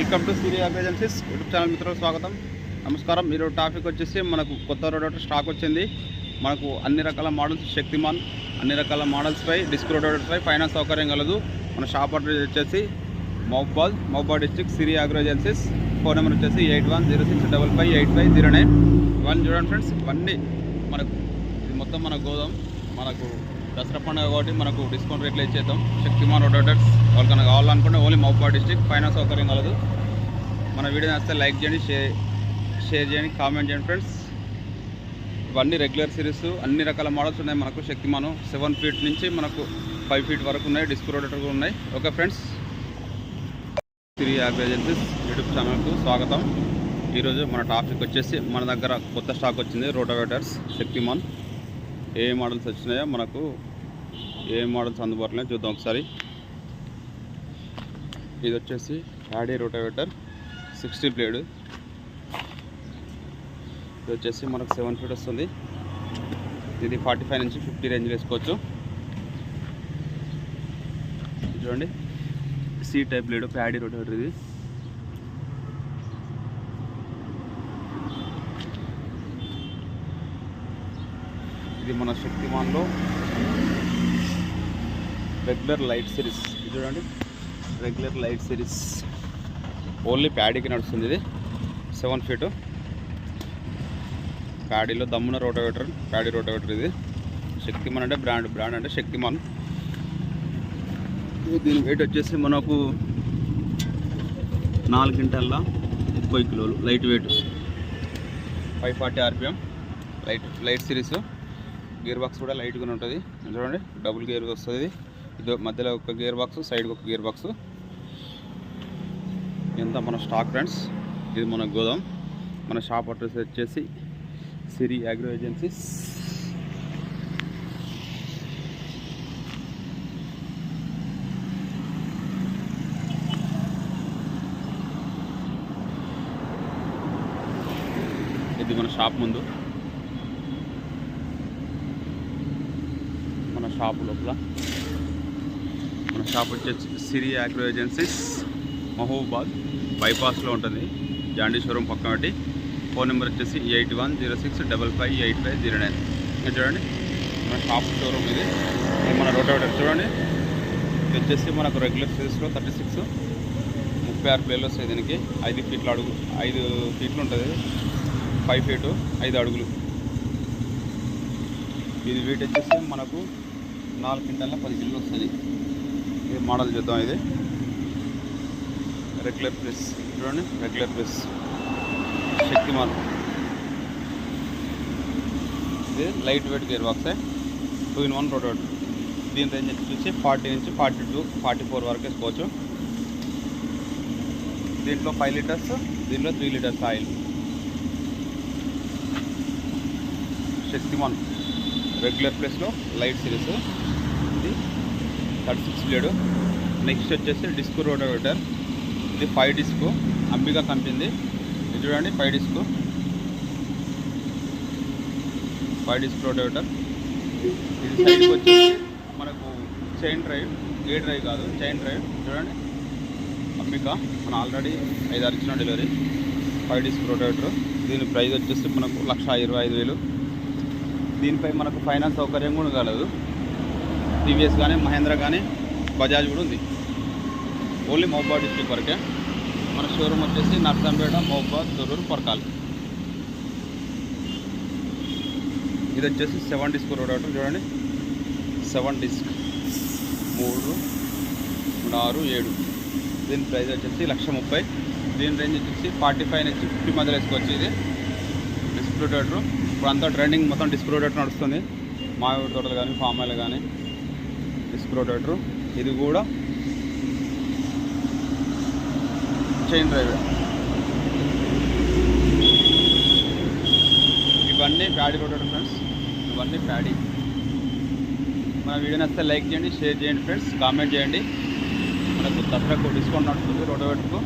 Welcome to Surya agencies YouTube channel మిత్రులకు స్వాగతం. నమస్కారం. మీరు టాపిక్ వచ్చేసి మనకు కొత్త రోడోటర్ స్టాక్ వచ్చింది. మనకు అన్ని రకాల మోడల్స్ శక్తిమాన్ అన్ని రకాల మోడల్స్పై డిస్క్ రోడోటర్స్పై ఫైనాన్స్ సౌకర్యం కలదు. మన షాప్ అడ్రస్ వచ్చేసి మౌబాల్ మౌబాల్ district Siri agro agencies phone number వచ్చేసి eight one zero six double five eight five zero nine. ఇవన్నీ చూడండి ఫ్రెండ్స్. ఇవన్నీ మనకు ఇది మొత్తం మన గోదాం. మనకు దసరా పండుగ కాబట్టి మనకు డిస్కౌంట్ రేట్లో ఇచ్చేద్దాం. శక్తిమాన్ రోడోటర్స్ వాళ్ళకన్నా కావాలనుకుంటే ఓన్లీ మౌపా డిస్ట్రిక్ట్ ఫైనాన్స్ సౌకర్యం కలదు. మన వీడియో నచ్చితే లైక్ చేయండి షేర్ షేర్ చేయండి కామెంట్ చేయండి ఫ్రెండ్స్. ఇవన్నీ రెగ్యులర్ సిరీస్ అన్ని రకాల మోడల్స్ ఉన్నాయి మనకు శక్తిమాను. సెవెన్ ఫీట్ నుంచి మనకు ఫైవ్ ఫీట్ వరకు ఉన్నాయి డిస్క్ రోడేటర్ ఉన్నాయి. Okay friends. Sri app agencies YouTube ఛానల్కు స్వాగతం. ఈరోజు మన టాపిక్ వచ్చేసి మన దగ్గర కొత్త స్టాక్ వచ్చింది రోటోవేటర్స్ శక్తిమాన్. ఏ మోడల్స్ వచ్చినాయో మనకు ఏ మోడల్స్ అందుబాటులో చూద్దాం ఒకసారి. ఇది వచ్చేసి యాడీ రోటోవేటర్ సిక్స్టీ బ్లేడ్. ఇది వచ్చేసి మనకు సెవెన్ ఫీట్ వస్తుంది. ఇది ఫార్టీ ఫైవ్ నుంచి ఫిఫ్టీ రేంజ్ వేసుకోవచ్చు. చూడండి. C type blade paddy rotavator ఇది. ఇది మన శక్తిమాన్లో రెగ్యులర్ లైట్ సిరీస్. ఇది చూడండి. Regular light series. ఓన్లీ ప్యాడీకి నడుస్తుంది ఇది. Seven feet. ప్యాడీలో దమ్మున రోటోవేటర్ ప్యాడీ రోటోవేటర్ ఇది. శక్తిమాన్ అంటే బ్రాండ్ బ్రాండ్ అంటే శక్తిమాన్. దీని వెయిట్ వచ్చేసి మనకు నాలుగు గంటల్లో ముప్పై కిలోలు. Light weight five forty RPM light light series. Gear box కూడా లైట్గానే ఉంటుంది. చూడండి డబుల్ గేర్ వస్తుంది. ఇది మధ్యలో ఒక గేర్ బాక్స్ సైడ్కి ఒక గేర్ బాక్స్. ఇంత మన స్టాక్ ఫ్రెండ్స్. ఇది మన గోదాం. మన షాప్ అడ్రస్ వచ్చేసి సిరి అగ్రో ఏజెన్సీస్. ఇది మన షాప్ ముందు. షాప్ లోపల. మన షాప్ వచ్చేసి సిరి యాక్రో ఏజెన్సీస్ మహబూబాద్ బైపాస్లో ఉంటుంది. జాండీ షోరూమ్ పక్కన ఫోన్ నెంబర్ వచ్చేసి eight one zero six double five eight five zero nine చూడండి మన షాప్ షోరూమ్ ఇది. మన రోటోవేటర్ చూడండి. ఇది వచ్చేసి మనకు రెగ్యులర్ సైజ్లో థర్టీ సిక్స్ ముప్పై ఆరు ప్లేలో వస్తాయి దీనికి. ఐదు ఫీట్లు అడుగు ఐదు ఫీట్లు ఉంటుంది. ఫైవ్ ఫీటు ఐదు అడుగులు. ఇది వీటి వచ్చేసి మనకు నాలుగు క్వింటాల పది కిలోలు వస్తుంది. ఇది మోడల్ చూద్దాం ఇది. రెగ్యులర్ ప్లస్ చూడండి రెగ్యులర్ ప్లస్ శక్తి మార్పు ఇది light weight gear box two in one road దీని రేంజ్ వచ్చి ఫార్టీ నుంచి ఫార్టీ టూ ఫార్టీ ఫోర్ వరకు వేసుకోవచ్చు. దీంట్లో ఫైవ్ లీటర్స్ దీంట్లో three litres oil. Shaktiman. Regular ప్లేస్లో light series. Thirty six blade. Next వచ్చేసి డిస్క్ రోటోవేటర్. ఇది ఫైవ్ డిస్క్. అంబికా కంపెనీ ఇది చూడండి five disc. Five disc rotavator. ఇది సైడ్కి వచ్చేసి మనకు చైన్ డ్రైవ్ ఏ డ్రైవ్ కాదు చైన్ డ్రైవ్. చూడండి. అంబికా మన ఆల్రెడీ ఐదు అరిచిన డెలివరీ. Five disc rotavator. దీని ప్రైస్ వచ్చేసి మనకు లక్ష ఇరవై ఐదు వేలు. దీనిపై మనకు ఫైనాన్స్ సౌకర్యం కూడా కలదు. టీవీఎస్ కానీ మహేంద్ర కానీ బజాజ్ కూడా ఉంది. ఓన్లీ మహబాద్ డిస్ట్రిక్ట్ వరకే. మన షోరూమ్ వచ్చేసి నర్సంపేట మహబాద్ దొరూరు పరకాల్. ఇది వచ్చేసి సెవెన్ డిస్క్ రోడ్ చూడండి. Seven disc. మూడు ఆరు ఏడు. దీని ప్రైస్ వచ్చేసి లక్ష ముప్పై. దీని రేంజ్ వచ్చేసి ఫార్టీ ఫైవ్ నుంచి ఫిఫ్టీ మధ్యలో వేసుకోవచ్చు ఇది డిస్క్ ఇప్పుడు అంతా ట్రెండింగ్ మొత్తం డిస్క్ నడుస్తుంది. మామిడి తోటలు కానీ ఫామ్ ఆయిల్ కానీ డిస్క్ రోటేటర్ ఇది కూడా చైన్ డ్రైవ్ ఇవన్నీ ప్యాడీ రోటేటర్ ఫ్రెండ్స్ ఇవన్నీ ప్యాడీ మన వీడియో నచ్చితే లైక్ చేయండి షేర్ చేయండి ఫ్రెండ్స్ కామెంట్ చేయండి. మనకు దసరాకు డిస్కౌంట్ నడుస్తుంది రోటోవేటర్కు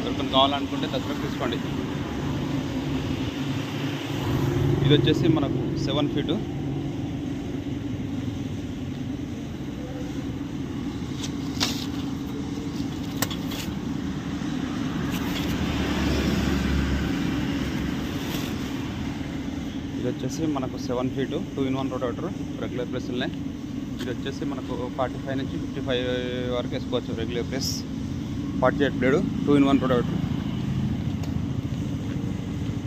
ఎవరికైనా కావాలనుకుంటే దసరాకు తీసుకోండి. ఇది వచ్చేసి మనకు సెవెన్ ఫీటు వచ్చేసి మనకు seven feet two in one rotavator regular plus ఉన్నాయి. ఇది వచ్చేసి మనకు ఫార్టీ ఫైవ్ నుంచి ఫిఫ్టీ ఫైవ్ వరకు వేసుకోవచ్చు regular plus forty eight blade two in one rotavator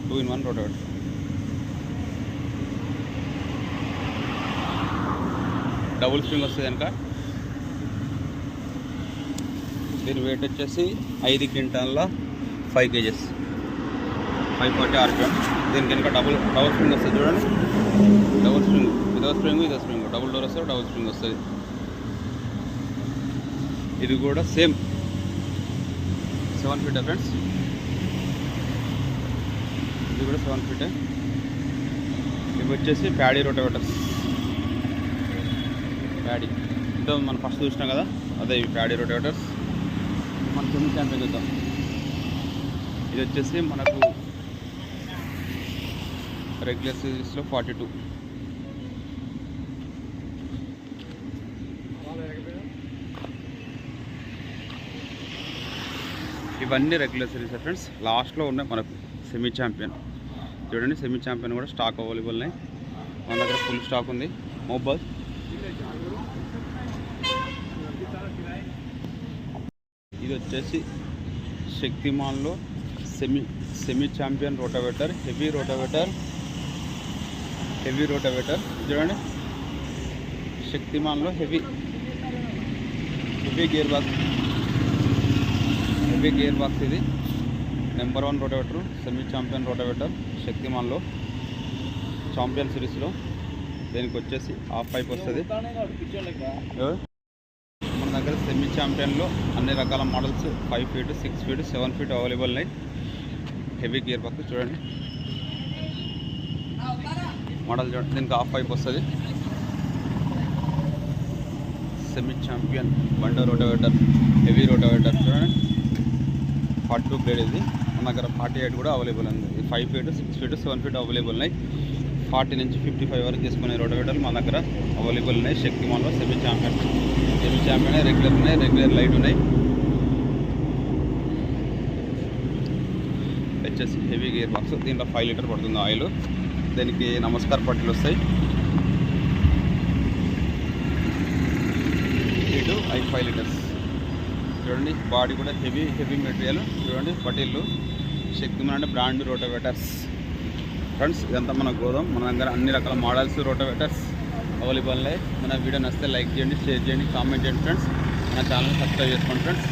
two in one rotavator double spring వస్తుంది కనుక. దీని వెయిట్ వచ్చేసి ఐదు క్వింటాల five kgs. Five forty RPM దీని కనుక డబుల్ డబుల్ స్ప్రింగ్ వస్తుంది చూడండి. డబుల్ స్ప్రింగ్ ఇదో స్ప్రింగ్ ఇదో స్ప్రింగ్ డబుల్ డోర్ వస్తుంది డబుల్ స్ప్రింగ్ వస్తుంది. ఇది కూడా సేమ్ సెవెన్ ఫీట్ ఫ్రెండ్స్ ఇది కూడా సెవెన్ ఫీటే ఇవి వచ్చేసి ప్యాడీ రోటోవేటర్స్ ప్యాడీ ఇంత మనం ఫస్ట్ చూసినాం కదా అదే ఇవి ప్యాడీ రోటోవేటర్స్ మనం సెమీ ఎంత చూద్దాం ఇది వచ్చేసి మనకు రెగ్యులర్ సిరీస్లో ఫార్టీ టూ ఇవన్నీ రెగ్యులర్ సిరీస్ ఫ్రెండ్స్ లాస్ట్లో ఉన్నాయి మనకు సెమీ ఛాంపియన్ చూడండి సెమీ ఛాంపియన్ కూడా స్టాక్ అవైలబుల్ ఉన్నాయి మన దగ్గర ఫుల్ స్టాక్ ఉంది. మొబైల్ ఇది వచ్చేసి శక్తిమాన్లో semi semi champion rotavator heavy rotavator heavy rotavator. చూడండి. శక్తిమాన్లో heavy. Heavy gear box. Heavy gear box ఇది. Number one rotavator semi champion rotavator శక్తిమాన్లో. Champion సిరీస్లో. దీనికి వచ్చేసి హాఫ్ పైప్ వస్తుంది. మన దగ్గర సెమీ ఛాంపియన్లో అన్ని రకాల models five feet six feet seven feet available ఉన్నాయి. హెవీ గేర్ బాక్స్ చూడండి. మోడల్ చూడండి. దీనికి ఆఫ్ పైప్ వస్తుంది. సెమీ ఛాంపియన్ బండర్ రోటోవేటర్ హెవీ రోటోవేటర్ చూడండి. ఫార్టీ టూ గ్రేడ్ ఇది. మన దగ్గర ఫార్టీ ఎయిట్ కూడా అవైలబుల్ ఉంది. Five feet six feet seven feet available ఉన్నాయి. ఫార్టీ నుంచి ఫిఫ్టీ ఫైవ్ వరకు తీసుకునే రోటోవేటర్లు మన దగ్గర అవైలబుల్ ఉన్నాయి. శక్తి మాల్లో semi champion semi champion regular ఉన్నాయి రెగ్యులర్ లైట్ ఉన్నాయి. వచ్చేసి హెవీ గేర్ బాక్స్ దీంట్లో ఫైవ్ లీటర్ పడుతుంది ఆయిల్. దీనికి నమస్కార పట్టీలు వస్తాయి. ఇటు ఐ ఫైవ్ లీటర్స్. చూడండి బాడీ కూడా హెవీ హెవీ మెటీరియల్. చూడండి పటీళ్ళు శక్తిమాన్ అంటే బ్రాండ్ రోటోవేటర్స్. ఫ్రెండ్స్ ఇదంతా మన గోదాం. మన దగ్గర అన్ని రకాల మోడల్స్ రోటోవేటర్స్ అవైలబుల్ ఉన్నాయి. మన వీడియో నచ్చితే లైక్ చేయండి షేర్ చేయండి కామెంట్ చేయండి ఫ్రెండ్స్. మన ఛానల్ సబ్స్క్రైబ్ చేసుకోండి ఫ్రెండ్స్.